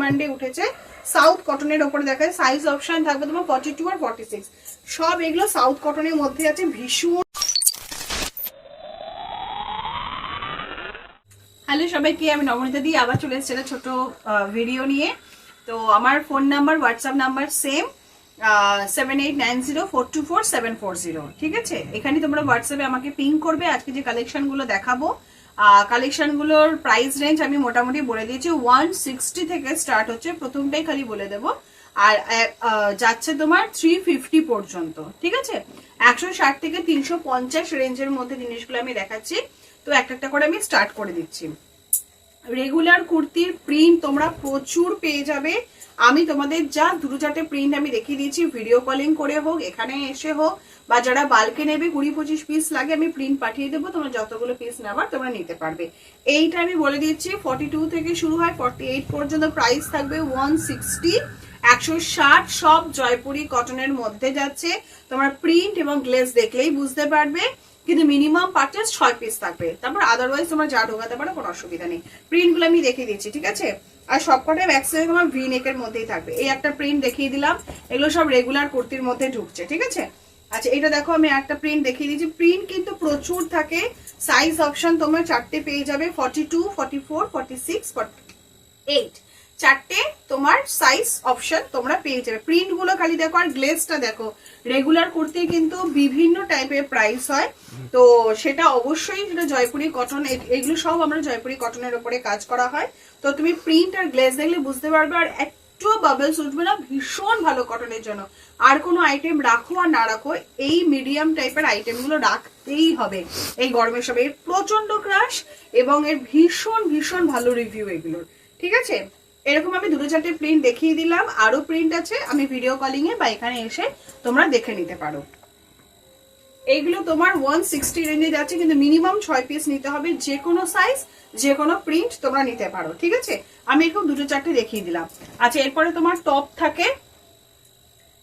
ডিমান্ডে উঠেছে। সাউথ কটনের ওপরে দেখা যায় সাইজ অপশন থাকবে তোমার ফর্টি টু আর ফর্টি সিক্স সব এগুলো সাউথ কটনের মধ্যে আছে, ভীষণ হ্যালো সবাইকে, আমি নবনীতা দিয়ে আবার চলে এসেছি ছোট ভিডিও নিয়ে। তো আমার phone number WhatsApp number same seven eight nine zero four two four seven four zero ঠিক আছে? এখানে তোমরা হোয়াটসঅ্যাপে আমাকে পিং করবে, আজকে যে কালেকশনগুলো দেখাবো কালেকশনগুলোর প্রাইস রেঞ্জ আমি মোটামুটি বলে দিয়েছি। ওয়ান সিক্সটি থেকে স্টার্ট হচ্ছে। প্রথমটাই খালি বলে দেবো। আর যাচ্ছে তোমার থ্রি ফিফটি পর্যন্ত, ঠিক আছে? একশো ষাট থেকে তিনশো পঞ্চাশ রেঞ্জের মধ্যে জিনিসগুলো আমি দেখাচ্ছি। তো একটা একটা করে আমি স্টার্ট করে দিচ্ছি। রেগুলার কুর্তির প্রিন্ট তোমরা প্রচুর পেয়ে যাবে। আমি তোমাদের যা দুটো চারটে প্রিন্ট আমি দেখিয়ে দিয়েছি ভিডিও কলিং করে হোক, এখানে এসে হোক, বা যারা বালকে নেবে, কুড়ি পঁচিশ পিস লাগে, আমি প্রিন্ট পাঠিয়ে দেবো, তোমরা যতগুলো পিস নেবার, তোমরা নিতে পারবে। এইটা আমি বলে দিচ্ছি ফর্টি টু থেকে শুরু হয় ফর্টি এইট পর্যন্ত প্রাইস থাকবে ওয়ান সিক্সটি একশো ষাট, সব জয়পুরি কটনের মধ্যে যাচ্ছে। তোমার প্রিন্ট এবং গ্লেস দেখলেই বুঝতে পারবে, কিন্তু মিনিমাম পারচেস ছয় পিস থাকবে। তারপর আদারওয়াইজ তোমরা যা ঢোকাতে পারো, কোনো অসুবিধা নেই। প্রিন্টগুলো আমি দেখিয়ে দিচ্ছি, ঠিক আছে? আর সবকটাই ম্যাক্সিমাম তোমার ভি নেকের মধ্যেই থাকবে। এই একটা প্রিন্ট দেখিয়ে দিলাম। এগুলো সব রেগুলার কুর্তির মধ্যে ঢুকছে, ঠিক আছে? আচ্ছা এটা দেখো, আমি একটা প্রিন্ট দেখিয়ে দিচ্ছি প্রিন্ট কিন্তু প্রচুর থাকে। সাইজ অপশন তোমরা চারটে পেয়ে যাবে। Forty two forty four forty six forty eight চারটে তোমার সাইজ অপশন তোমরা পেয়ে যাবে। প্রিন্টগুলো খালি দেখো আর গ্লেজটা দেখো। রেগুলার কুর্তি কিন্তু বিভিন্ন টাইপের প্রাইস হয়। তো সেটা অবশ্যই সেটা জয়পুরি কটন এগুলো সব আমরা জয়পুরি কটনের উপরে কাজ করা হয়। তো তুমি প্রিন্ট আর গ্লেজ দেখলে বুঝতে পারবে আর একটু বাবলস উঠবে না ভীষণ ভালো কটনের জন্য। আর কোনো আইটেম রাখো আর না রাখো এই মিডিয়াম টাইপের আইটেমগুলো রাখতেই হবে। এই গরমের সময়। এর প্রচণ্ড ক্রাশ এবং এর ভীষণ ভীষণ ভালো রিভিউ এগুলোর। ঠিক আছে? এরকম আমি দুটো চারটে প্রিন্ট দেখিয়ে দিলাম। আরও প্রিন্ট আছে, আমি ভিডিও কলিং এ বা এখানে এসে তোমরা দেখে নিতে পারো। এইগুলো তোমার ওয়ান সিক্সটি রেঞ্জে যাচ্ছে, কিন্তু মিনিমাম ছয় পিস নিতে হবে। যে কোনো সাইজ যে কোনো প্রিন্ট তোমরা নিতে পারো, ঠিক আছে? আমি এরকম দুটো চারটে দেখিয়ে দিলাম। আচ্ছা এরপরে তোমার টপ থাকে।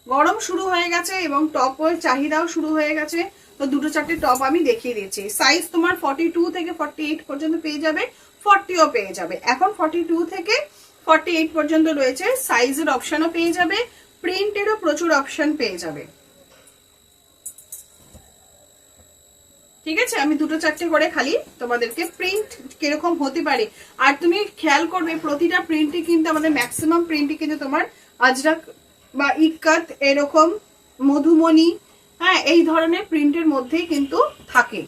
গরম শুরু হয়ে গেছে এবং টপের চাহিদাও শুরু হয়ে গেছে। তো দুটো চারটে টপ আমি দেখিয়ে দিয়েছি। সাইজ তোমার ফর্টি থেকে ফর্টি পর্যন্ত পেয়ে যাবে ফর্টিও পেয়ে যাবে। এখন ফর্টি থেকে ফর্টি এইট পর্যন্ত রয়েছে। সাইজের অপশনও পেয়ে যাবে। প্রিন্টেরও প্রচুর অপশন পেয়ে যাবে। ঠিক আছে? আমি দুটো চারটে করে খালি তোমাদেরকে প্রিন্ট কীরকম হতে পারে। আর তুমি খেয়াল করবে, প্রতিটা প্রিন্টই কিন্তু আমাদের ম্যাক্সিমাম প্রিন্টই কিন্তু তোমার আজরাক বা ইকাত এরকম মধুমণি হ্যাঁ এই ধরনের প্রিন্টের মধ্যেই কিন্তু থাকে।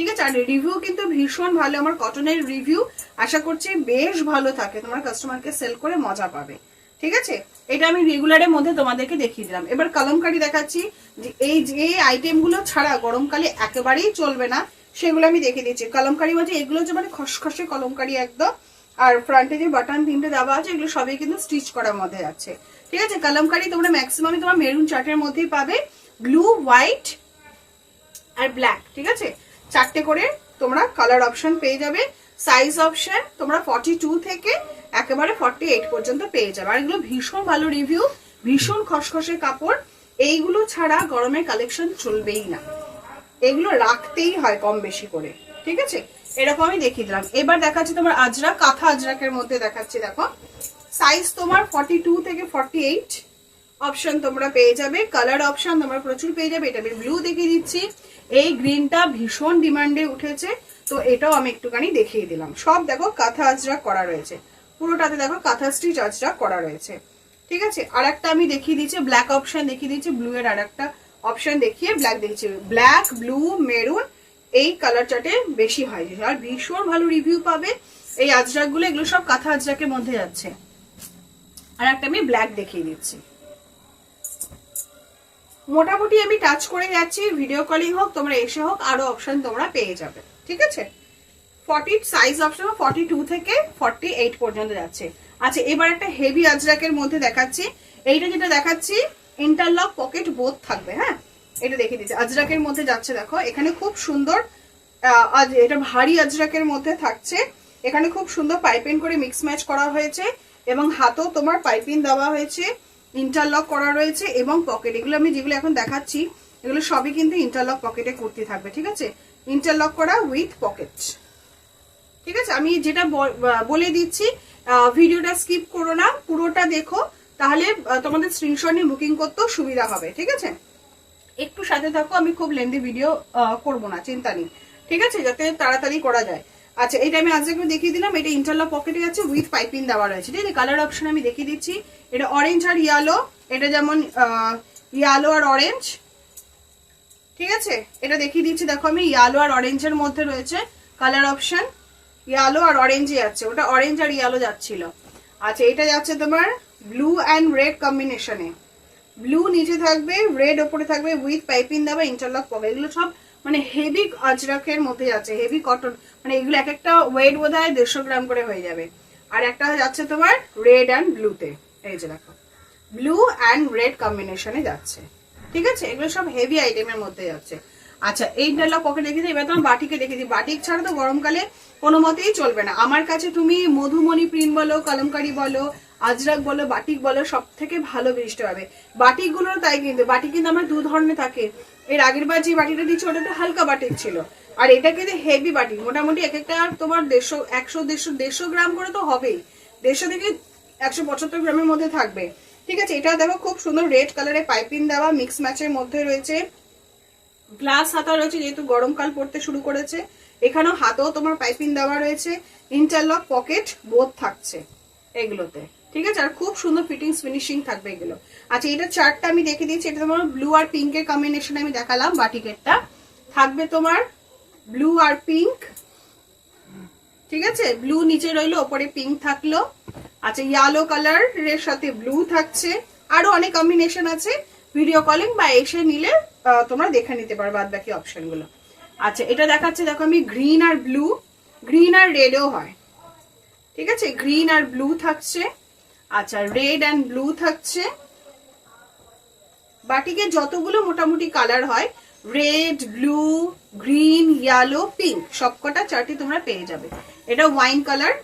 ঠিক আছে, আর রিভিউ কিন্তু ভীষণ ভালো, আমার কটনের রিভিউ আশা করছি বেশ ভালো থাকে, তোমার কাস্টমারকে সেল করে মজা পাবে, ঠিক আছে? এটা আমি রেগুলারের মধ্যে তোমাদেরকে দেখিয়ে দিলাম। এবার কলমকারি দেখাচ্ছি যে এই যে আইটেমগুলো ছাড়া গরমকালে একেবারেই চলবে না, সেগুলো আমি দেখিয়ে দিচ্ছি। কলমকারি বলছে এগুলো হচ্ছে মানে খসখসে কলমকারি একদম, আর ফ্রন্টে যে বাটন তিনটে দেওয়া আছে, এগুলো সবই কিন্তু স্টিচ করার মধ্যে আছে, ঠিক আছে? কলমকারি তোমরা ম্যাক্সিমাম তোমার মেরুন চার্টের মধ্যেই পাবে ব্লু হোয়াইট আর ব্ল্যাক ঠিক আছে? চারটে করে তোমরা কালার অপশন পেয়ে যাবে। সাইজ অপশন তোমরা ফর্টি টু থেকে একেবারে ফর্টি এইট পর্যন্ত পেয়ে যাবে। আর এগুলো ভীষণ ভালো রিভিউ ভীষণ খসখসে কাপড়। এইগুলো ছাড়া গরমের কালেকশন চলবেই না। এগুলো রাখতেই হয় কম বেশি করে। ঠিক আছে? এরকম আমি দেখিয়ে দিলাম। এবার দেখাচ্ছি তোমার আজরা, কাঁথা আজরাকের মধ্যে দেখাচ্ছি, দেখো। সাইজ তোমার ফর্টি টু থেকে ফর্টি এইট অপশন তোমরা পেয়ে যাবে। কালার অপশন তোমরা প্রচুর পেয়ে যাবে। এটা আমি ব্লু দেখিয়ে দিচ্ছি। এই গ্রিনটা ভীষণ ডিমান্ডে উঠেছে, তো এটাও আমি একটুখানি দেখিয়ে দিলাম। সব দেখো কাঁথা আজরা করা রয়েছে। পুরোটাতে দেখো কাঁথা স্টিচ আজরা করা রয়েছে। ঠিক আছে? আর একটা আমি দেখিয়ে দিচ্ছি ব্ল্যাক অপশন দেখিয়ে দিচ্ছি ব্লু এর আর একটা অপশন দেখিয়ে ব্ল্যাক দেখিয়েছি ব্ল্যাক ব্লু মেরুন এই কালার চার্টে বেশি হয়। আর ভীষণ ভালো রিভিউ পাবে এই আজরাকগুলো এগুলো সব কাঁথা আজরাকের মধ্যে যাচ্ছে। আর একটা আমি ব্ল্যাক দেখিয়ে দিচ্ছি। মোটামুটি আমি টাচ করে যাচ্ছি ভিডিও কলিং হোক, তোমরা এসে হোক, আরও অপশন তোমরা পেয়ে যাবে। ঠিক আছে? Forty size option forty two থেকে ফর্টি এইট পর্যন্ত যাচ্ছে। আচ্ছা এবার একটা হেভি আজরাকের মধ্যে দেখাচ্ছি। এইটা যেটা দেখাচ্ছি ইন্টারলক পকেট বোধ থাকবে হ্যাঁ? এটা দেখে দিচ্ছি। আজরাকের মধ্যে যাচ্ছে, দেখো, এখানে খুব সুন্দর এটা ভারী আজরাকের মধ্যে থাকছে। এখানে খুব সুন্দর পাইপিং করে মিক্স ম্যাচ করা হয়েছে এবং হাতও তোমার পাইপিং দেওয়া হয়েছে। ইন্টারলক করা রয়েছে এবং পকেট এগুলো আমি যেগুলো এখন দেখাচ্ছি, এগুলো সবই কিন্তু ইন্টারলক পকেটে কুর্তি থাকবে, ঠিক আছে? ইন্টারলক করা উইথ পকেট ঠিক আছে? আমি যেটা বল- দিচ্ছি ভিডিওটা স্কিপ করো না, পুরোটা দেখো, তাহলে তোমাদের স্ক্রিনশট নিয়ে বুকিং করতেও সুবিধা হবে, ঠিক আছে? একটু সাথে থাকো, আমি খুব লেন্দি ভিডিও করব না, চিন্তা নেই। ঠিক আছে? যাতে তাড়াতাড়ি করা যায়। আচ্ছা এটা আমি আজকে দেখিয়ে দিলাম, এটা ইন্টারলক পকেটে আছে উইথ পাইপিং দেওয়া রয়েছে, ঠিক আছে? কালার অপশন আমি দেখিয়ে দিচ্ছি। এটা অরেঞ্জ আর ইয়েলো এটা যেমন ইয়েলো আর অরেঞ্জ ঠিক আছে? এটা দেখিয়ে দিচ্ছি, দেখো আমি ইয়েলো আর অরেঞ্জের মধ্যে রয়েছে কালার অপশন ইয়েলো আর অরেঞ্জই যাচ্ছে ওটা অরেঞ্জ আর ইয়ালো যাচ্ছিল। আচ্ছা এটা যাচ্ছে তোমার ব্লু অ্যান্ড রেড কম্বিনেশনে ব্লু নিচে থাকবে রেড ওপরে থাকবে উইথ পাইপিং দেওয়া ইন্টারলক পকেট এগুলো সব মানে হেভি আজরাকের মধ্যে যাচ্ছে হেভি কটন মানে এগুলো এক একটা ওয়েট বোধ হয় দেড়শো গ্রাম করে হয়ে যাবে। আর একটা যাচ্ছে তোমার রেড অ্যান্ড ব্লুতে এই যে দেখো। ব্লু অ্যান্ড রেড কম্বিনেশনে যাচ্ছে। ঠিক আছে? এগুলো সব হেভি আইটেমের মধ্যে যাচ্ছে। আচ্ছা এই ডালা পকেট দেখেছি এবার তোমার বাটিকে দেখেছি বাটিক ছাড়া তো গরমকালে কোনো মতেই চলবে না। আমার কাছে তুমি মধুমণি প্রিন্ট বলো, কলমকারি বলো আজরাক বলো, বাটিক বলো সব থেকে ভালো বৃষ্টি হবে। বাটিকগুলোর তাই কিন্তু, বাটিক কিন্তু আমার দু ধরনের থাকে। এর আগের বার যে বাটিটা দিচ্ছি ওটা তো হালকা বাটির ছিল। আর এটা কিন্তু হেভি বাটি মোটামুটি এক একটা তোমার দেড়শো, একশো, দেড়শো দেড়শো গ্রাম করে তো হবেই। দেড়শো থেকে একশো পঁচাত্তর গ্রামের মধ্যে থাকবে। ঠিক আছে, এটা দেখো খুব সুন্দর রেড কালারের পাইপিং দেওয়া মিক্স ম্যাচের মধ্যে রয়েছে। গ্লাস হাতা রয়েছে, যেহেতু গরমকাল পড়তে শুরু করেছে। এখানেও হাতেও তোমার পাইপিং দেওয়া রয়েছে। ইন্টারলক পকেট বোধ থাকছে এগুলোতে। ঠিক আছে? আর খুব সুন্দর ফিটিংস ফিনিশিং থাকবে এগুলো। আচ্ছা এটা চার্টটা আমি দেখে দিয়েছি। এটা তোমার ব্লু আর পিঙ্কের কম্বিনেশন আমি দেখালাম বাটিকেটটা থাকবে তোমার ব্লু আর পিঙ্ক ঠিক আছে? ব্লু নিচে রইল, ওপরে পিঙ্ক থাকল। আচ্ছা ইয়েলো কালারের সাথে ব্লু থাকছে। আরও অনেক কম্বিনেশন আছে। ভিডিও কলিং বা এসে নিলে তোমরা দেখে নিতে পারো বাদ বাকি অপশনগুলো। আচ্ছা এটা দেখাচ্ছে, দেখো আমি গ্রিন আর ব্লু গ্রিন আর রেডও হয়। ঠিক আছে? গ্রিন আর ব্লু থাকছে। আচ্ছা রেড অ্যান্ড ব্লু থাকছে। বাটিকে যতগুলো মোটামুটি কালার হয় red blue green yellow pink সবকটা চারটি তোমরা পেয়ে যাবে। এটা ওয়াইন কালার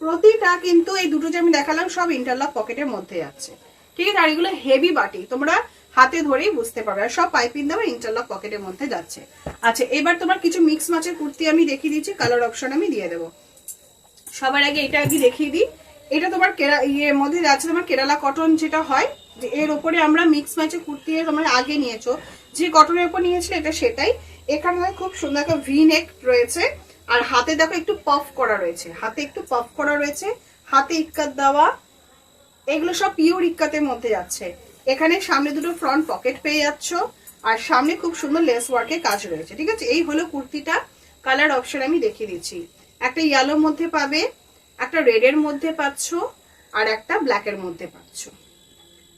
প্রতিটা কিন্তু এই দুটো যে আমি দেখালাম, সব ইন্টারলক পকেটের মধ্যে যাচ্ছে ঠিক আছে, আর এগুলো হেভি বাটি, তোমরা হাতে ধরেই বুঝতে পারবে। আর সব পাইপিং দেওয়া ইন্টারলক পকেটের মধ্যে যাচ্ছে। আচ্ছা এবার তোমার কিছু মিক্স মাছের কুর্তি আমি দেখিয়ে দিচ্ছি কালার অপশন আমি দিয়ে দেবো। সবার আগে এটা আগে দেখিয়ে দিই। এটা তোমার কেরা ইয়ের মধ্যে যাচ্ছে তোমার কেরালা কটন যেটা হয়, যে এর ওপরে আমরা মিক্স ম্যাচে কুর্তি তোমরা আগে নিয়েছো। যে কটনের উপর নিয়েছিলে এটা সেটাই। এখানে খুব সুন্দর একটা ভি নেক রয়েছে। আর হাতে দেখো একটু পফ করা রয়েছে। হাতে একটু পফ করা রয়েছে। হাতে ইক্কাত দেওয়া। এগুলো সব পিওর ইক্কাতের মধ্যে যাচ্ছে। এখানে সামনে দুটো ফ্রন্ট পকেট পেয়ে যাচ্ছ। আর সামনে খুব সুন্দর লেস ওয়ার্কের কাজ রয়েছে। ঠিক আছে? এই হলো কুর্তিটা। কালার অপশন আমি দেখিয়ে দিচ্ছি। একটা ইয়েলোর মধ্যে পাবে। একটা রেডের মধ্যে পাচ্ছ আর একটা ব্ল্যাকের মধ্যে পাচ্ছ।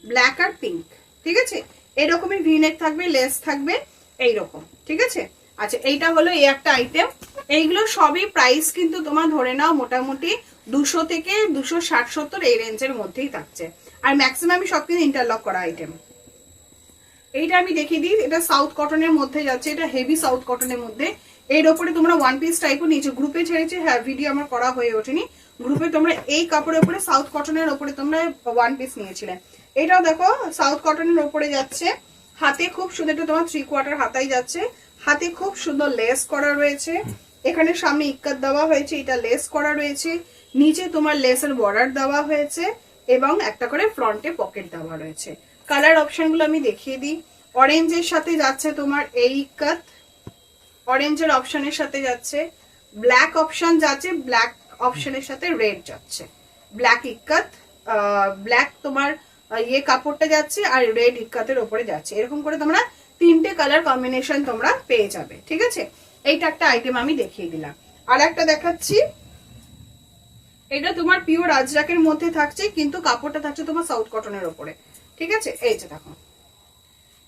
ব্ল্যাক আর পিঙ্ক ঠিক আছে? এরকমই ভিনেক থাকবে লেস থাকবে, এইরকম, ঠিক আছে? আচ্ছা এইটা হলো এই একটা আইটেম এইগুলো সবই প্রাইস কিন্তু তোমার ধরে নাও মোটামুটি দুশো থেকে দুশো ষাট সত্তর এই রেঞ্জের মধ্যেই থাকছে। আর ম্যাক্সিমাম সব কিন্তু ইন্টারলক করা আইটেম এইটা আমি দেখিয়ে দিই, এটা সাউথ কটনের মধ্যে যাচ্ছে, এটা হেভি সাউথ কটনের মধ্যে। এর ওপরে তোমরা ওয়ান পিস টাইপও নিয়েছো। গ্রুপে ছেড়েছে হ্যাঁ ভিডিও আমার করা হয়ে ওঠেনি। গ্রুপে তোমরা এই কাপড়ের উপরে সাউথ কটনের ওপরে তোমরা ওয়ান পিস নিয়েছিলে। এটাও দেখো সাউথ কটনের ওপরে যাচ্ছে। হাতে খুব সুন্দর এটা তোমার থ্রি কোয়ার্টার হাতাই যাচ্ছে। হাতে খুব সুন্দর লেস করা রয়েছে। এখানে সামনে ইক্কাত দেওয়া হয়েছে, এটা লেস করা রয়েছে। নিচে তোমার লেসের বর্ডার দেওয়া হয়েছে এবং একটা করে ফ্রন্টে পকেট দেওয়া রয়েছে। কালার অপশনগুলো আমি দেখিয়ে দিই। অরেঞ্জের সাথে যাচ্ছে তোমার এই ইক্কাত। অরেঞ্জের অপশনের সাথে যাচ্ছে। ব্ল্যাক অপশন যাচ্ছে ব্ল্যাক অপশনের সাথে রেড যাচ্ছে। ব্ল্যাক ইক্কাত ব্ল্যাক তোমার ইয়ে কাপড়টা যাচ্ছে আর রেড ইক্কাতের ওপরে যাচ্ছে। এরকম করে তোমরা তিনটে কালার কম্বিনেশন তোমরা পেয়ে যাবে, ঠিক আছে? এইটা একটা আইটেম আমি দেখিয়ে দিলাম। আর একটা দেখাচ্ছি। এটা তোমার পিওর আজরাকের মধ্যে থাকছে, কিন্তু কাপড়টা থাকছে তোমার সাউথ কটনের ওপরে, ঠিক আছে? এই যে দেখো।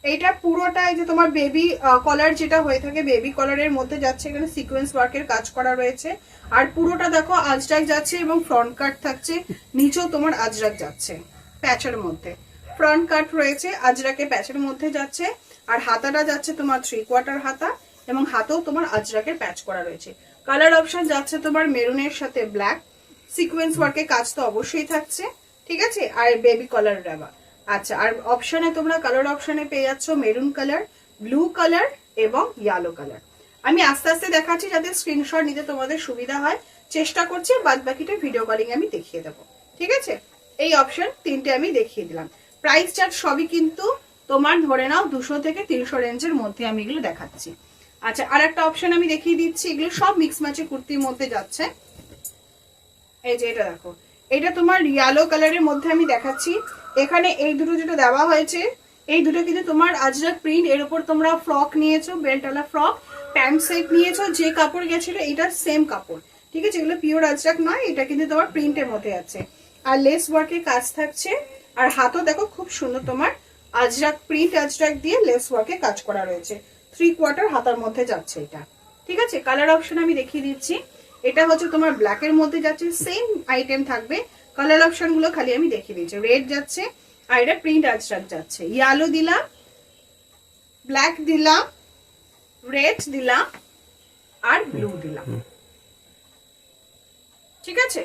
এইটা পুরোটাই যে তোমার বেবি কলার যেটা হয়ে থাকে বেবি কলারের মধ্যে যাচ্ছে, এখানে সিকোয়েন্স ওয়ার্কের কাজ করা রয়েছে। আর পুরোটা দেখো, আজরাক যাচ্ছে এবং ফ্রন্ট কাট থাকছে, নিচেও তোমার আজরাক যাচ্ছে প্যাচের মধ্যে। ফ্রন্ট কাট রয়েছে, আজরাকে প্যাচের মধ্যে যাচ্ছে, আর হাতাটা যাচ্ছে তোমার থ্রি কোয়ার্টার হাতা, এবং হাতেও তোমার আজরাকের প্যাচ করা রয়েছে। কালার অপশন যাচ্ছে তোমার মেরুনের সাথে ব্ল্যাক সিকোয়েন্স ওয়ার্কের কাজ তো অবশ্যই থাকছে, ঠিক আছে? আর বেবি কলার দেওয়া আচ্ছা আর অপশনে তোমরা কালার অপশনে পেয়ে যাচ্ছ মেরুন কালার ব্লু কালার এবং ইয়েলো কালার আমি আস্তে আস্তে দেখাচ্ছি যাতে স্ক্রিনশট নিতে তোমাদের সুবিধা হয়। চেষ্টা করছি, বাদ বাকিটা ভিডিও কলিং আমি দেখিয়ে দেবো। ঠিক আছে? এই অপশন তিনটে আমি দেখিয়ে দিলাম। প্রাইস চার্ট সবই কিন্তু তোমার ধরে নাও দুশো থেকে তিনশো রেঞ্জের মধ্যে আমি এগুলো দেখাচ্ছি। আচ্ছা আর একটা অপশন আমি দেখিয়ে দিচ্ছি, এগুলো সব মিক্স ম্যাচে কুর্তির মধ্যে যাচ্ছে। এই যে এটা দেখো। এটা তোমার ইয়েলো কালারের মধ্যে আমি দেখাচ্ছি। এখানে এই দুটো যেটা দেওয়া হয়েছে, এই দুটো কিন্তু তোমার আজরাক প্রিন্ট এর উপর তোমরা ফ্রক নিয়েছো বেল্টওয়ালা ফ্রক প্যান্ট সেট নিয়েছো, যে কাপড় গেছিল এটা সেম কাপড়। ঠিক আছে? এগুলো পিওর আজরাক নয়, এটা কিন্তু তোমার প্রিন্টের মধ্যে আছে। আর লেস ওয়ার্কের কাজ থাকছে। আর হাতও দেখো খুব সুন্দর তোমার আজরাক প্রিন্ট আজরাক দিয়ে লেস ওয়ার্কে কাজ করা রয়েছে। থ্রি কোয়ার্টার হাতার মধ্যে যাচ্ছে এটা। ঠিক আছে? কালার অপশন আমি দেখিয়ে দিচ্ছি। এটা হচ্ছে তোমার ব্ল্যাক এর মধ্যে যাচ্ছে সেম আইটেম থাকবে। কালার অপশনগুলো খালি আমি দেখিয়ে দিচ্ছি। রেড যাচ্ছে আর এটা প্রিন্ট আজরাক যাচ্ছে। ইয়ালো দিলাম ব্ল্যাক দিলাম রেড দিলাম আর ব্লু দিলাম। ঠিক আছে?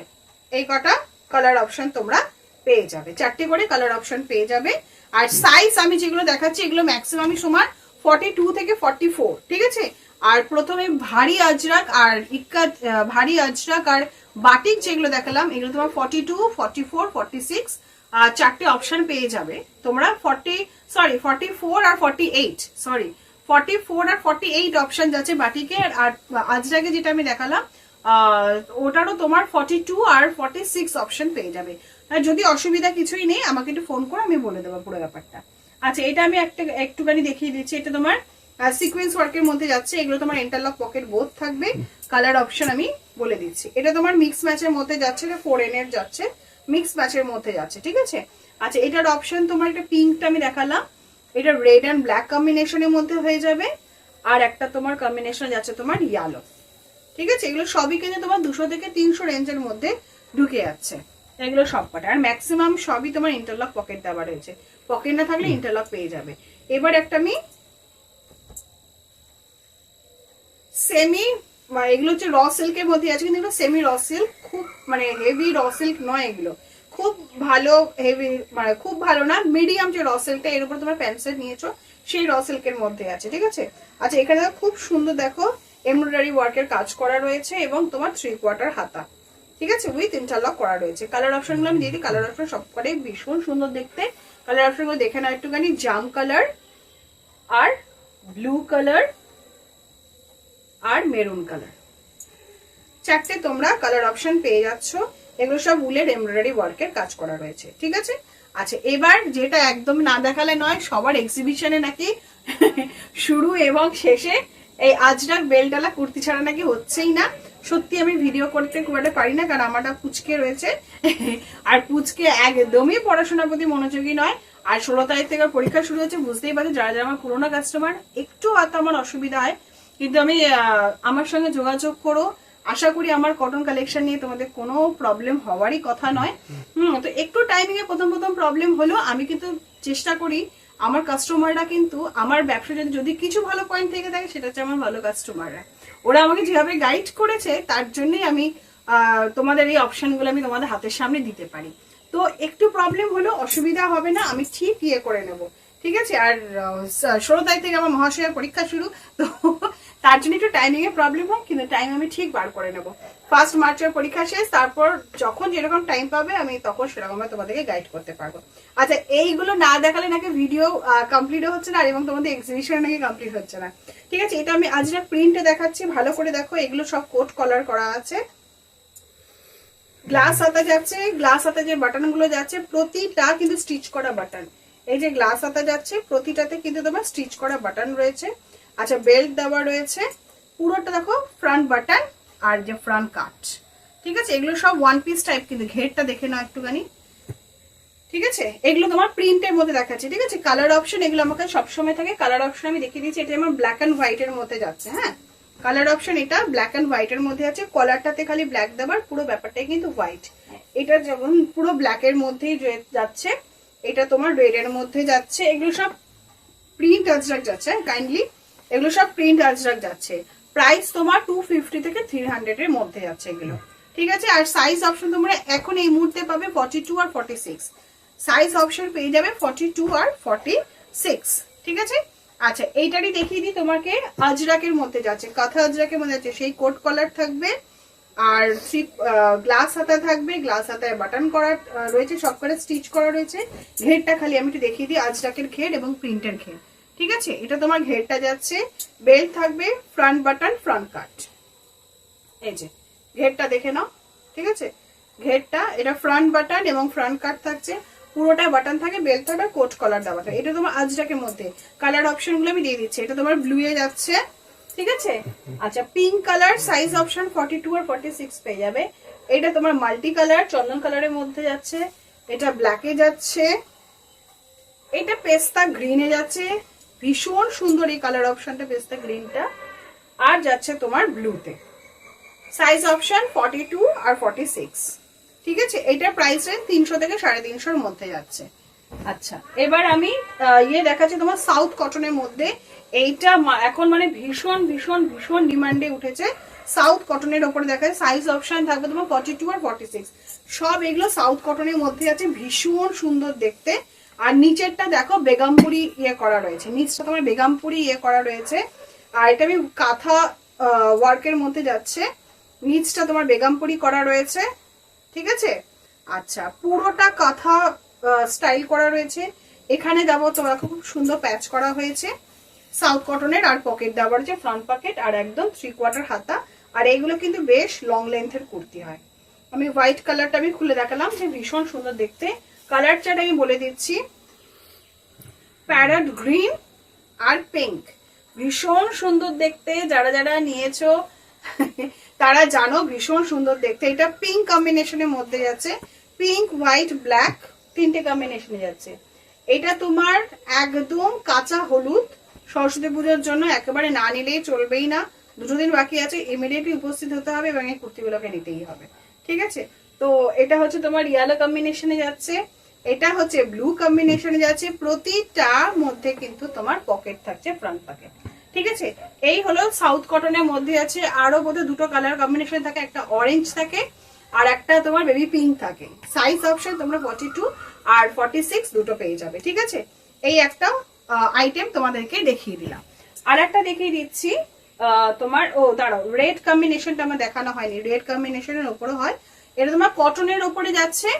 এই কটা কালার অপশন তোমরা পেয়ে যাবে। চারটে করে কালার অপশন পেয়ে যাবে। আর সাইজ আমি যেগুলো দেখাচ্ছি এগুলো ম্যাক্সিমাম সময় ফর্টি টু থেকে ফর্টি ফোর ঠিক আছে? আর প্রথমে ভারী আজরাক আর ইক্কাত ভারী আজরাক আর বাটিক যেগুলো দেখালাম, এগুলো তোমার forty two forty four forty six আর চারটে অপশন পেয়ে যাবে। তোমরা ফর্টি সরি ফর্টি ফোর আর forty eight sorry forty four আর ফর্টি এইট অপশন যাচ্ছে বাটিকে আর আজরাকে যেটা আমি দেখালাম ওটারও তোমার ফর্টি টু আর ফর্টি সিক্স অপশন পেয়ে যাবে। আর যদি অসুবিধা কিছুই নেই, আমাকে একটু ফোন করে, আমি বলে দেবো পুরো ব্যাপারটা। আচ্ছা এটা আমি একটা, একটুখানি দেখিয়ে দিচ্ছি। এটা তোমার সিকোয়েন্স ওয়ার্কের মধ্যে যাচ্ছে, এগুলো তোমার ইন্টারলক পকেট বোধ থাকবে। কালার অপশন আমি বলে দিচ্ছি। এটা তোমার মিক্স ম্যাচের মধ্যে যাচ্ছে, এটা ফোর এর যাচ্ছে। মিক্স ম্যাচের মধ্যে যাচ্ছে, ঠিক আছে? আচ্ছা এটার অপশন তোমার একটা পিঙ্কটা আমি দেখালাম। এটা রেড অ্যান্ড ব্ল্যাক কম্বিনেশনের মধ্যে হয়ে যাবে। আর একটা তোমার কম্বিনেশন যাচ্ছে তোমার ইয়ালো ঠিক আছে? এগুলো সবই কিন্তু তোমার দুশো থেকে তিনশো রেঞ্জের মধ্যে ঢুকে যাচ্ছে। এগুলো সব কটা আর ম্যাক্সিমাম সবই তোমার ইন্টারলক পকেট দেওয়া রয়েছে। পকেট না থাকলে ইন্টারলক পেয়ে যাবে। এবার একটা আমি সেমি মানে এগুলো হচ্ছে র সিল্কের মধ্যে আছে, কিন্তু এগুলো সেমি র সিল্ক খুব মানে হেভি র সিল্ক নয় এগুলো। খুব ভালো হেভি মানে খুব ভালো না মিডিয়াম যে র সিল্কটা এর উপর তোমার প্যান্ট সেট নিয়েছো, সেই র সিল্কের মধ্যে আছে, ঠিক আছে? আচ্ছা এখানে খুব সুন্দর দেখো এমব্রয়ডারি ওয়ার্কের কাজ করা রয়েছে এবং তোমার থ্রি কোয়ার্টার হাতা, ঠিক আছে? উইথ ইন্টারলক করা রয়েছে। কালার অপশনগুলো আমি দিয়ে দিই কালার অপশন সবকটাই ভীষণ সুন্দর দেখতে। কালার অপশনগুলো দেখে নাও একটুখানি, জাম কালার আর ব্লু কালার আর মেরুন কালার। চারটে তোমরা কালার অপশন পেয়ে যাচ্ছ। এগুলো সব উলের এমব্রয়ডারি ওয়ার্কের কাজ করা রয়েছে, ঠিক আছে? আচ্ছা এবার যেটা একদম না দেখালে নয়, সবার এক্সিবিশনে নাকি শুরু এবং শেষে এই আজরাক বেলটালা কুর্তি ছাড়া নাকি হচ্ছেই না। সত্যি আমি ভিডিও করতে খুব একটা পারি না, কারণ আমারটা পুচকে রয়েছে। আর পুচকে একদমই পড়াশোনার প্রতি মনোযোগী নয়। আর ষোলো তারিখ থেকে পরীক্ষা শুরু হচ্ছে, বুঝতেই পারছি, যারা যারা আমার পুরোনো কাস্টমার একটু হয়তো আমার অসুবিধা হয়। কিন্তু আমি আমার সঙ্গে যোগাযোগ করো। আশা করি আমার কটন কালেকশন নিয়ে তোমাদের কোনো প্রবলেম হওয়ারই কথা নয়। হুম, তো একটু টাইমিং এ প্রথম প্রথম প্রবলেম হলো আমি কিন্তু চেষ্টা করি। আমার কাস্টমাররা কিন্তু, আমার ব্যবসা যদি কিছু ভালো পয়েন্ট থেকে থাকে, সেটা হচ্ছে আমার ভালো কাস্টমাররা ওরা আমাকে যেভাবে গাইড করেছে, তার জন্যই আমি তোমাদের এই অপশনগুলো আমি তোমাদের হাতের সামনে দিতে পারি। তো একটু প্রবলেম হলো অসুবিধা হবে না, আমি ঠিক ইয়ে করে নেব। ঠিক আছে? আর ষোলো তারিখ থেকে আমার মহাশয়ের পরীক্ষা শুরু, তো তার জন্য একটু টাইমিং এর প্রবলেম হয়, কিন্তু টাইম আমি ঠিক বার করে নেব। ফার্স্ট মার্চের পরীক্ষা শেষ, তারপর যখন যেরকম টাইম পাবে, আমি তখন সেরকম তোমাদেরকে গাইড করতে পারব। আচ্ছা এইগুলো না দেখালে নাকি ভিডিও কমপ্লিটও হচ্ছে না এবং তোমাদের এক্সিবিশন নাকি কমপ্লিট হচ্ছে না। ঠিক আছে, এটা আমি আজরা প্রিন্টে দেখাচ্ছি, ভালো করে দেখো, এগুলো সব কোট কলার করা আছে। গ্লাস হাতা যাচ্ছে গ্লাস হাতে যে বাটনগুলো যাচ্ছে, প্রতিটা কিন্তু স্টিচ করা বাটন এই যে গ্লাস হাতা যাচ্ছে, প্রতিটাতে কিন্তু তোমার স্টিচ করা বাটন রয়েছে। আচ্ছা বেল্ট দেওয়া রয়েছে। পুরোটা দেখো ফ্রন্ট বাটন আর যে ফ্রন্ট কাট ঠিক আছে? এগুলো সব ওয়ান পিস টাইপ কিন্তু ঘেরটা দেখে নাও একটুখানি। ঠিক আছে? এগুলো তোমার প্রিন্টের মধ্যে দেখাচ্ছে। ঠিক আছে? কালার অপশন এগুলো আমাকে সবসময় থাকে। কালার অপশন আমি দেখিয়ে দিয়েছি, এটা আমার ব্ল্যাক অ্যান্ড হোয়াইটের মধ্যে যাচ্ছে হ্যাঁ? কালার অপশন এটা ব্ল্যাক অ্যান্ড হোয়াইটের মধ্যে আছে। কলারটাতে খালি ব্ল্যাক দেওয়ার পুরো ব্যাপারটাই কিন্তু হোয়াইট এটা যেমন পুরো ব্ল্যাক এর মধ্যেই যাচ্ছে, এটা তোমার রেড এর মধ্যে যাচ্ছে। এগুলো সব প্রিন্ট আজরাক যাচ্ছে কাইন্ডলি এগুলো সব প্রিন্ট আজরাক যাচ্ছে। প্রাইস তোমার টু ফিফটি থেকে থ্রি হান্ড্রেড এর মধ্যে যাচ্ছে এগুলো। ঠিক আছে? আর সাইজ অপশন তোমরা এখন এই মুহূর্তে পাবে ফর্টি টু আর ফর্টি সিক্স সাইজ অপশন পেয়ে যাবে ফর্টি টু আর ফর্টি সিক্স ঠিক আছে? আচ্ছা এইটারই দেখিয়ে দিই তোমাকে। আজরাকের মধ্যে যাচ্ছে। কাঁথা আজরাকের মধ্যে যাচ্ছে। সেই কোট কলার থাকবে। আর থ্রি গ্লাস হাতা থাকবে। গ্লাস হাতায় বাটন করা রয়েছে। সব করে স্টিচ করা রয়েছে। ঘেরটা খালি আমি একটু দেখিয়ে দিই। আজরাকের ঘের এবং প্রিন্টের ঘের। ঠিক আছে? এটা তোমার ঘেরটা যাচ্ছে। বেল্ট থাকবে ফ্রন্ট বাটন ফ্রন্ট কাট এই যে, ঘেরটা দেখে নাও। ঠিক আছে? ঘেরটা, এটা ফ্রন্ট বাটন এবং ফ্রন্ট কাট থাকছে। পুরোটা বাটন থাকে, বেল্ট থাকবে কোট কলার দেওয়া থাকে। এটা তোমার আজরাকের মধ্যে। কালার অপশনগুলো আমি দিয়ে দিচ্ছি। এটা তোমার ব্লু এ যাচ্ছে। ঠিক আছে? আচ্ছা pink colour size option forty two আর ফর্টি সিক্স পেয়ে যাবে। এটা তোমার মাল্টি কালার চন্দন কালারের মধ্যে যাচ্ছে। এটা ব্ল্যাকে যাচ্ছে। এটা পেস্তা গ্রিনে যাচ্ছে। ভীষণ সুন্দর এই কালার অপশনটা পেস্তা গ্রিনটা আর যাচ্ছে তোমার ব্লুতে সাইজ অপশন ফর্টি টু আর ফর্টি সিক্স ঠিক আছে? এটার প্রাইস রেঞ্জ তিনশো থেকে সাড়ে তিনশোর মধ্যে যাচ্ছে। আচ্ছা এবার আমি ইয়ে দেখাচ্ছি তোমার সাউথ কটনের মধ্যে। এইটা এখন মানে ভীষণ ভীষণ ভীষণ ডিমান্ডে উঠেছে। সাউথ কটনের ওপরে দেখা যায় সাইজ অপশন থাকবে তোমার ফর্টি টু আর ফর্টি সিক্স সব এগুলো সাউথ কটনের মধ্যে আছে, ভীষণ সুন্দর দেখতে। আর নিচেরটা দেখো বেগামপুরি ইয়ে করা রয়েছে। নিচটা তোমার বেগামপুরি ইয়ে করা রয়েছে। আর এটা আমি কাঁথা ওয়ার্কের মধ্যে যাচ্ছে। নিচটা তোমার বেগামপুরি করা রয়েছে। ঠিক আছে? আচ্ছা পুরোটা কাঁথা স্টাইল করা রয়েছে। এখানে দেখো তোমার খুব সুন্দর প্যাচ করা হয়েছে। সাউথ কটনের আর পকেট দেওয়ার যে ফ্রন্ট পকেট আর একদম থ্রি কোয়ার্টার হাতা। আর এইগুলো কিন্তু বেশ লং লেন্থের কুর্তি হয়। আমি হোয়াইট কালারটা আমি খুলে দেখালাম যে ভীষণ সুন্দর দেখতে। কালার চার্ট আমি বলে দিচ্ছি। প্যারট গ্রিন আর পিঙ্ক ভীষণ সুন্দর দেখতে, যারা যারা নিয়েছো, তারা জানো ভীষণ সুন্দর দেখতে। এটা পিঙ্ক কম্বিনেশনের মধ্যে যাচ্ছে। পিঙ্ক হোয়াইট ব্ল্যাক তিনটে কম্বিনেশনে যাচ্ছে। এটা তোমার একদম কাঁচা হলুদ। সরস্বতী পুজোর জন্য একেবারে না নিলেই চলবেই না। দুটো দিন বাকি আছে ইমিডিয়েটলি উপস্থিত হতে হবে এবং এই কুর্তিগুলোকে নিতেই হবে। ঠিক আছে? তো এটা হচ্ছে তোমার ইয়ালো কম্বিনেশনে যাচ্ছে। এটা হচ্ছে ব্লু কম্বিনেশনে যাচ্ছে প্রতিটার মধ্যে কিন্তু তোমার পকেট থাকছে ফ্রন্ট পকেট ঠিক আছে? এই হলো সাউথ কটনের মধ্যে আছে, আরও বোধহয় দুটো কালার কম্বিনেশন থাকে, একটা অরেঞ্জ থাকে, আর একটা তোমার বেবি পিঙ্ক থাকে। সাইজ অপশন তোমরা ফর্টি টু আর ফর্টি সিক্স দুটো পেয়ে যাবে, ঠিক আছে? এই একটা আইটেম তোমাদেরকে দেখিয়ে দিলাম। আর একটা দেখিয়ে দিচ্ছি তোমার, ও, দাঁড়াও রেড কম্বিনেশনটা আমার দেখানো হয়নি। রেড কম্বিনেশনের উপরে হয়। এটা তোমার কটনের উপরে যাচ্ছে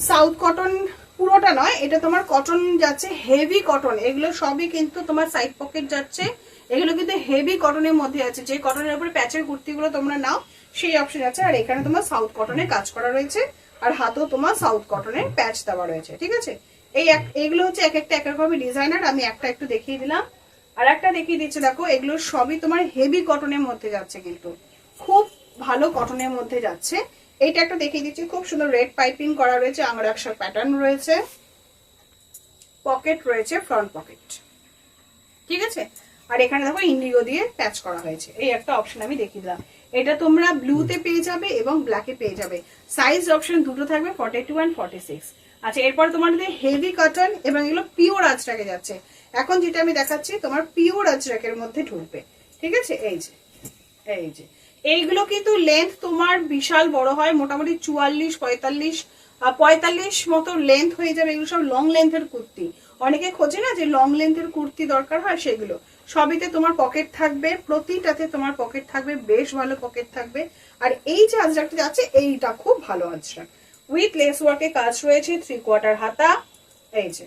সাউথ কটন পুরোটা নয়, এটা তোমার কটন যাচ্ছে, হেভি কটন। এগুলো সবই কিন্তু তোমার সাইড পকেট যাচ্ছে। এগুলো কিন্তু হেভি কটনের মধ্যে আছে। যে কটনের উপরে প্যাচের কুর্তিগুলো তোমরা নাও, সেই অপশন আছে। আর এখানে তোমার সাউথ কটনের কাজ করা রয়েছে। আর হাতেও তোমার সাউথ কটনের প্যাচ দেওয়া রয়েছে, ঠিক আছে? এই এগুলো হচ্ছে এক একটা এক রকমের ডিজাইনার আমি একটা একটু দেখিয়ে দিলাম। আর একটা দেখিয়ে দিচ্ছি, দেখো, এগুলো সবই তোমার হেভি কটনের মধ্যে যাচ্ছে কিন্তু। খুব ভালো কটনের মধ্যে যাচ্ছে। এইটা একটা দেখিয়ে দিচ্ছি। খুব সুন্দর রেড পাইপিং করা রয়েছে আমার একশো প্যাটার্ন রয়েছে। পকেট রয়েছে ফ্রন্ট পকেট ঠিক আছে? আর এখানে দেখো ইন্ডিগো দিয়ে প্যাচ করা হয়েছে। এই একটা অপশন আমি দেখিয়ে দিলাম। এটা তোমরা ব্লুতে পেয়ে যাবে এবং ব্ল্যাকে পেয়ে যাবে। সাইজ অপশন দুটো থাকবে forty two and forty six আচ্ছা এরপর তোমার হেভি কটন এবং এগুলো পিওর আজরাকে যাচ্ছে। এখন যেটা আমি দেখাচ্ছি, তোমার পিওর আজরাকের মধ্যে ঢুকবে। ঠিক আছে? এই যে এই যে। এইগুলো কিন্তু লেন্থ তোমার বিশাল বড় হয়, মোটামুটি চুয়াল্লিশ, পঁয়তাল্লিশ পঁয়তাল্লিশ মতো লেন্থ হয়ে যাবে। এগুলো সব লং লেন্থের কুর্তি। অনেকে খোঁজে না যে লং লেন্থের কুর্তি দরকার হয় সেগুলো। সবইতে তোমার পকেট থাকবে, প্রতিটাতে তোমার পকেট থাকবে, বেশ ভালো পকেট থাকবে। আর এই যে আজরাকটা যাচ্ছে, এইটা খুব ভালো আজরাক। উইথ লেস ওয়ার্কে কাজ রয়েছে থ্রি কোয়ার্টার হাতা, এই যে।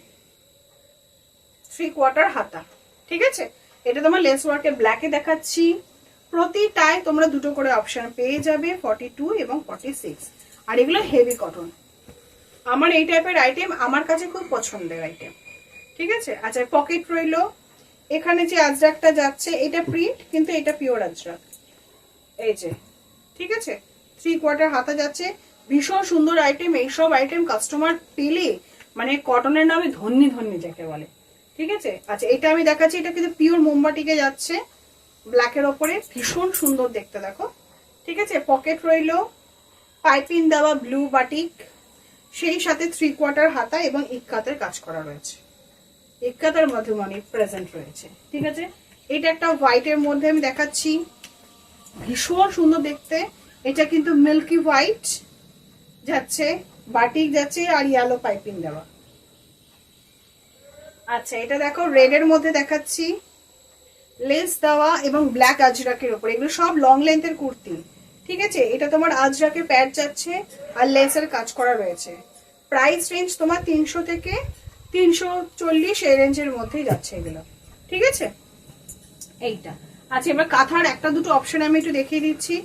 থ্রি কোয়ার্টার হাতা, ঠিক আছে? এটা তোমার লেস ওয়ার্কে ব্ল্যাকে দেখাচ্ছি। প্রতিটায় তোমরা দুটো করে অপশন পেয়ে যাবে ফর্টি টু এবং ফর্টি সিক্স আর এগুলো হেভি কটন আমার এই টাইপের আইটেম আমার কাছে খুব পছন্দের আইটেম ঠিক আছে? আচ্ছা পকেট রইল। এখানে যে আজরাকটা যাচ্ছে, এটা প্রিন্ট কিন্তু এটা পিওর আজরাক। এই যে, ঠিক আছে? থ্রি কোয়ার্টার হাতা যাচ্ছে। ভীষণ সুন্দর আইটেম এইসব আইটেম কাস্টমার পেলে মানে কটনের নামে ধন্যি ধন্যি যাকে বলে। ঠিক আছে? আচ্ছা এটা আমি দেখাচ্ছি। এটা কিন্তু পিওর মোমবাটিকে যাচ্ছে। ব্ল্যাকের ওপরে ভীষণ সুন্দর দেখতে, দেখো। ঠিক আছে? পকেট রইল পাইপিং দেওয়া ব্লু বাটিক সেই সাথে থ্রি কোয়ার্টার হাতা এবং ইক্কাতের কাজ করা রয়েছে। ইক্কাতের মধুমণি প্রেজেন্ট রয়েছে। ঠিক আছে? এটা একটা হোয়াইটের মধ্যে আমি দেখাচ্ছি। ভীষণ সুন্দর দেখতে। এটা কিন্তু মিল্কি হোয়াইট যাচ্ছে বাটিক যাচ্ছে আর ইয়েলো পাইপিং দেওয়া। আচ্ছা এটা দেখো রেড এর মধ্যে দেখাচ্ছি। লেস দেওয়া এবং ব্ল্যাক আজরাকের উপর এগুলো সব লং লেন্থের কুর্তি। ঠিক আছে? এটা তোমার আজরাকে প্যাড যাচ্ছে আর লেসের কাজ করা রয়েছে। প্রাইস রেঞ্জ তোমার তিনশো থেকে তিনশো চল্লিশ এই রেঞ্জের মধ্যেই যাচ্ছে এগুলো। ঠিক আছে? এইটা। আচ্ছা এবার কাঁথার একটা দুটো অপশন আমি একটু দেখিয়ে দিচ্ছি।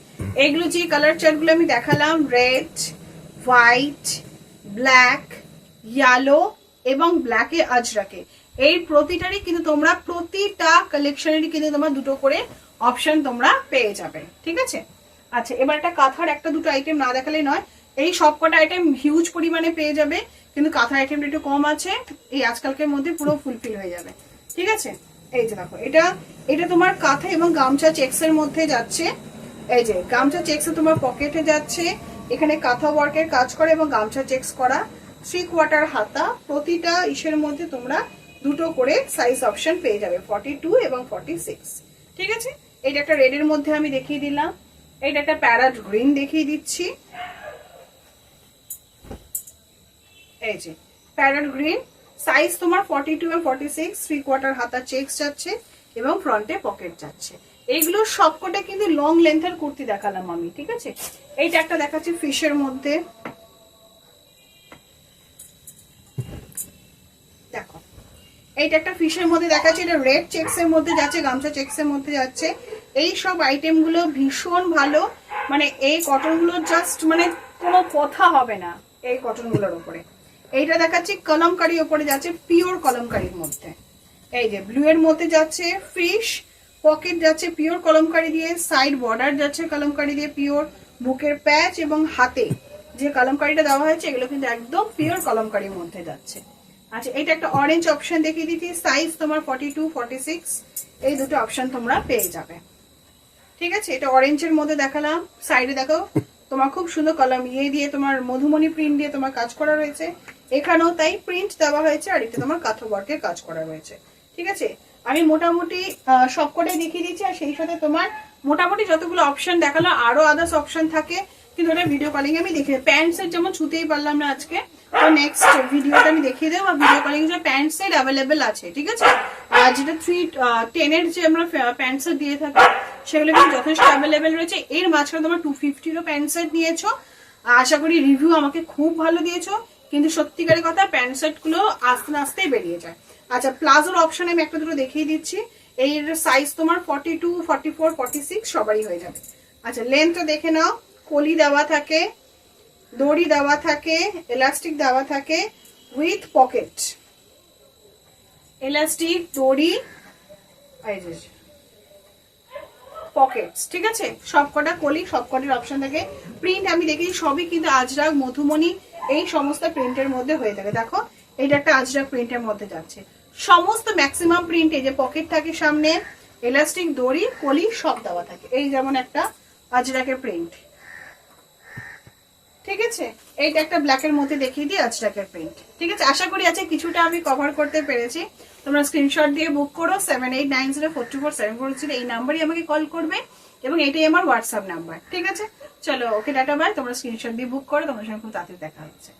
এগুলো যে কালার চার্টগুলো আমি দেখালাম রেড হোয়াইট ব্ল্যাক ইয়েলো এবং ব্ল্যাকে আজরাকে। এই প্রতিটারই কিন্তু তোমরা প্রতিটা কালেকশনেরই কিন্তু তোমরা দুটো করে অপশন তোমরা পেয়ে যাবে, ঠিক আছে? আচ্ছা এবার একটা কাঁথার একটা দুটো আইটেম না দেখালে নয়, এই সবকটা আইটেম হিউজ পরিমাণে পেয়ে যাবে, কিন্তু কাঁথার আইটেমটা একটু কম আছে, এই আজকালকের মধ্যে পুরো ফুলফিল হয়ে যাবে, ঠিক আছে? এই যে দেখো, এটা এটা তোমার কাঁথা এবং গামছা চেক্স এর মধ্যে যাচ্ছে, এই যে গামছা চেক্স তোমার পকেটে যাচ্ছে, এখানে কাঁথা ওয়ার্কের কাজ করে এবং গামছা চেক্স করা থ্রি কোয়ার্টার হাতা, প্রতিটা ইসের মধ্যে তোমরা দুটো করে সাইজ অপশন পেয়ে যাবে ফর্টি টু এবং ফর্টি সিক্স ঠিক আছে? এটা একটা রেডের মধ্যে আমি দেখিয়ে দিলাম। এটা একটা প্যারাট গ্রিন দেখিয়ে দিচ্ছি। এই যে প্যারট গ্রিন সাইজ তোমার ফর্টি টু এবং ফর্টি সিক্স থ্রি কোয়ার্টার হাতা চেক্স যাচ্ছে এবং ফ্রন্টে পকেট যাচ্ছে। এইগুলো সবকটা কিন্তু লং লেন্থের কুর্তি দেখালাম আমি, ঠিক আছে? এইটা একটা দেখাচ্ছি ফিশের মধ্যে। এইটা একটা ফিশের মধ্যে দেখাচ্ছে, এটা রেড চেক্স এর মধ্যে যাচ্ছে, গামছা চেক্স এর মধ্যে যাচ্ছে। এই সব আইটেমগুলো ভীষণ ভালো। মানে এই কটনগুলো জাস্ট মানে কোনো কথা হবে না এই কটনগুলোর উপরে। এইটা দেখাচ্ছি কলমকারি ওপরে যাচ্ছে পিওর কলমকারির মধ্যে। এই যে ব্লু এর মধ্যে যাচ্ছে ফিশ পকেট যাচ্ছে পিওর কলমকারি দিয়ে সাইড বর্ডার যাচ্ছে কলমকারি দিয়ে পিওর বুকের প্যাচ এবং হাতে যে কলমকারিটা দেওয়া হয়েছে, এগুলো কিন্তু একদম পিওর কলমকারির মধ্যে যাচ্ছে। আচ্ছা এটা একটা অরেঞ্জ অপশন দেখিয়ে দিচ্ছি। সাইজ তোমার ফর্টি টু এই দুটো অপশন তোমরা পেয়ে যাবে। ঠিক আছে? এটা অরেঞ্জের মধ্যে দেখালাম। সাইডে দেখো, তোমার খুব সুন্দর কলম ইয়ে দিয়ে তোমার মধুমণি প্রিন্ট দিয়ে তোমার কাজ করা রয়েছে। এখানেও তাই প্রিন্ট দেওয়া হয়েছে আর এটা তোমার কাঁথা ওয়ার্কের কাজ করা রয়েছে। ঠিক আছে? আমি মোটামুটি সবকটাই দেখিয়ে দিচ্ছি আর সেই সাথে তোমার মোটামুটি যতগুলো অপশন দেখাল, আরও আদার্স অপশন থাকে। কিন্তু ওটা ভিডিও কলিং আমি দেখে প্যান্ট সেট যেমন ছুতেই পারলাম না আজকে, তো নেক্সট ভিডিওটা আমি দেখিয়ে দেবো ভিডিও কলিং যে প্যান্ট সেট অ্যাভেলেবেল আছে, ঠিক আছে? আর যেটা থ্রি টেনের যে আমরা প্যান্ট সেট দিয়ে থাকি, সেগুলো কিন্তু যথেষ্ট অ্যাভেলেবেল রয়েছে। এর মাঝখানে তোমার টু ফিফটিরও প্যান্ট সেট নিয়েছো আশা করি রিভিউ আমাকে খুব ভালো দিয়েছ। কিন্তু সত্যিকারের কথা প্যান্ট সেটগুলো আস্তে আস্তেই বেরিয়ে যায়। আচ্ছা প্লাজোর অপশন আমি একটা দুটো দেখিয়ে দিচ্ছি। এর সাইজ তোমার forty two forty four forty six সবারই হয়ে যাবে। আচ্ছা লেন্থটা দেখে নাও। কলি দেওয়া থাকে, দড়ি দেওয়া থাকে এলাস্টিক দেওয়া থাকে উইথ পকেট এলাস্টিক দড়ি পকেটস ঠিক আছে? সবকটা কলি সবকটার অপশন থাকে। প্রিন্ট আমি দেখি সবই কিন্তু আজরাক, মধুমণি, এই সমস্ত প্রিন্টের মধ্যে হয়ে থাকে। দেখো, এটা একটা আজরাক প্রিন্টের মধ্যে যাচ্ছে। সমস্ত ম্যাক্সিমাম প্রিন্টে যে পকেট থাকে সামনে এলাস্টিক দড়ি, কলি, সব দেওয়া থাকে। এই যেমন একটা আজরাকের প্রিন্ট ঠিক আছে? এইটা একটা ব্ল্যাকের মধ্যে দেখিয়ে দিই আজটাকের প্রিন্ট ঠিক আছে? আশা করি আছে কিছুটা আমি কভার করতে পেরেছি। তোমরা স্ক্রিনশট দিয়ে বুক করো seven eight nine zero four two four seven four এই নাম্বারই আমাকে কল করবে এবং এটাই আমার হোয়াটসঅ্যাপ নাম্বার ঠিক আছে? চলো ওকে ডাটা বাই তোমরা স্ক্রিনশট দিয়ে বুক করো, তোমার সঙ্গে খুব তাড়াতাড়ি দেখা হচ্ছে।